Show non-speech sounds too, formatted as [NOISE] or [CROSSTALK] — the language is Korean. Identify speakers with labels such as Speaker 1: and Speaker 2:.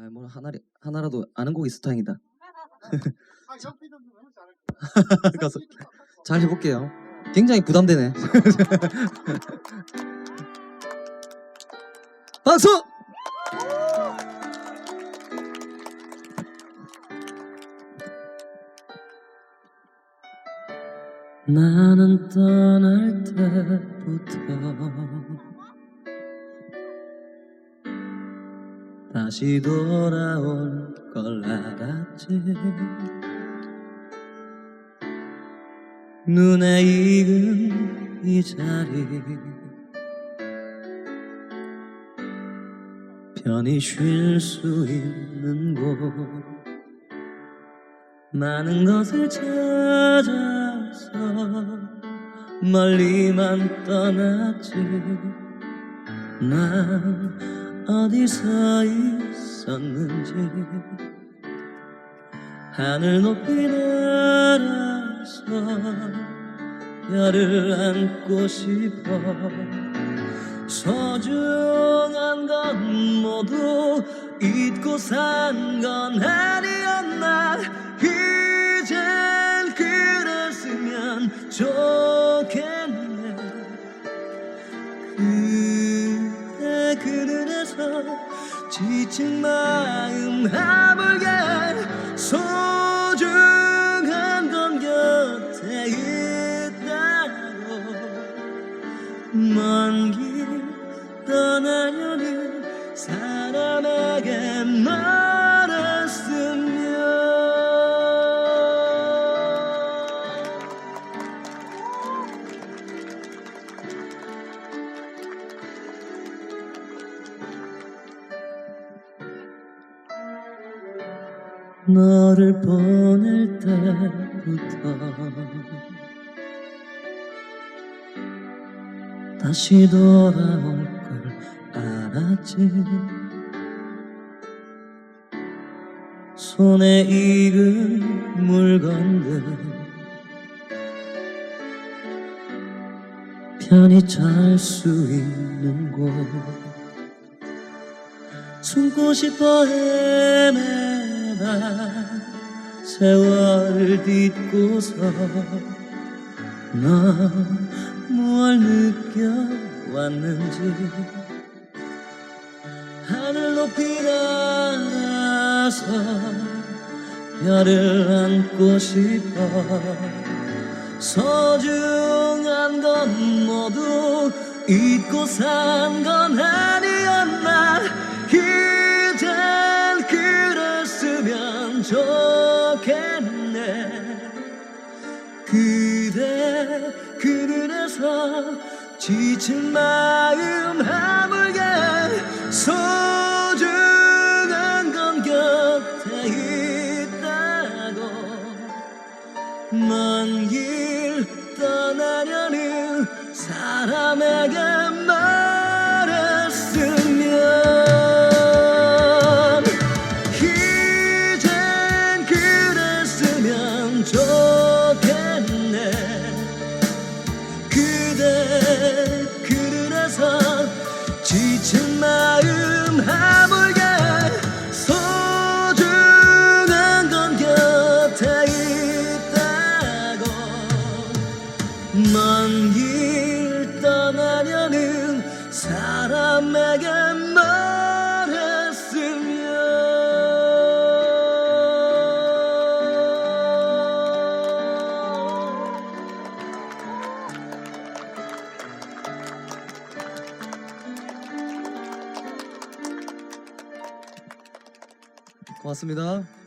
Speaker 1: 아, 뭐 하나 하나라도 아는 곡 있어 다행이다. 가서 잘 해볼게요. 굉장히 부담되네. [LAUGHS] 박수! 나는 떠날 때부터 다시 돌아올 걸 알았지. 눈에 익은 이 자리. 편히 쉴 수 있는 곳. 많은 것을 찾아서 멀리만 떠났지. 난 어디서 있었는지 하늘 높이 날아서 별을 안고 싶어 소중한 건 모두 잊고 산 건 아니었나? 이젠 그랬으면 좋 지친 마음 아물게 소중한 건 곁에 있다고 먼길 너를 보낼 때부터 다시 돌아올 걸 알았지. 손에 익은 물건들 편히 잘 수 있는 곳 숨고 싶어 헤매다 세월을 딛고서 넌 무얼 느껴왔는지 하늘 높이 날아서 별을 안고 싶어 소중한 건 모두 잊고 산 건 아니었 그대 그늘에서 지친 마음 아물게 소중한 건 곁에 있다고. 먼 길 떠나려는 사람에게 그대 그늘에서 고맙습니다.